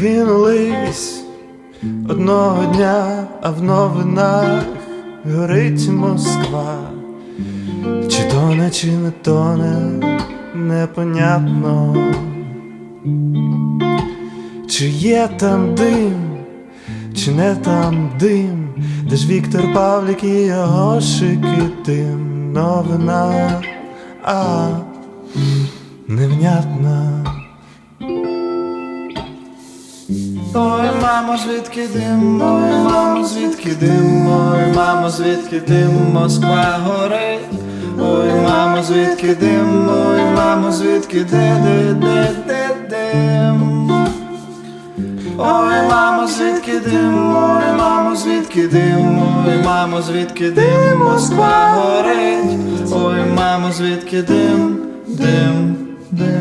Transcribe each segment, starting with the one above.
Прокинулись одного дня, а в новинах горить Москва. Чи тоне, чи не тоне, непонятно. Чи є там дим, чи не там дим, де ж Віктор Павлік і його шики тим новина, а невнятна. Ой, мамо, звідки дим, ой, мамо, звідки дим, ой, мамо, звідки дим, Москва горить. Ой, мамо, звідки дим, ой, мамо, звідки де, де, де, де дим. Ой, мамо, звідки дим, ой, мамо, звідки дим, ой, мамо, звідки дим, Москва горить. Ой, мамо, звідки дим, дим, дим.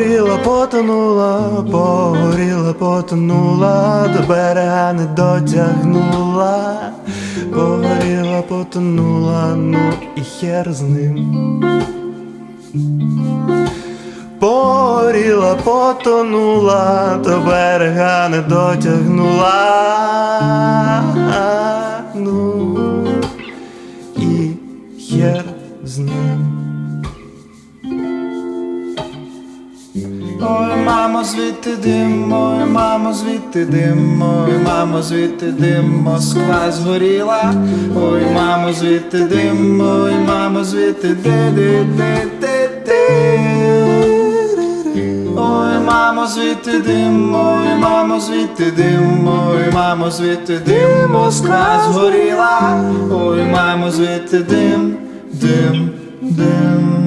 Погоріла, потонула, погоріла, потонула, до берега не дотягнула, погоріла, потонула, ну і хер з ним. Погоріла, потонула, до берега не дотягнула, ну Ой, мамо, звідти дим, ой, мамо, звідти дим, ой, мамо, звідти дим, Москва згоріла, ой, мамо, звідти дим, ой, мамо, звідти де, де, де, де, де. Ой, мамо, звідти дим, ой, мамо, звідти дим, ой, мамо, звідти дим, Москва згоріла, ой, мамо, звідти дим, дим, дим.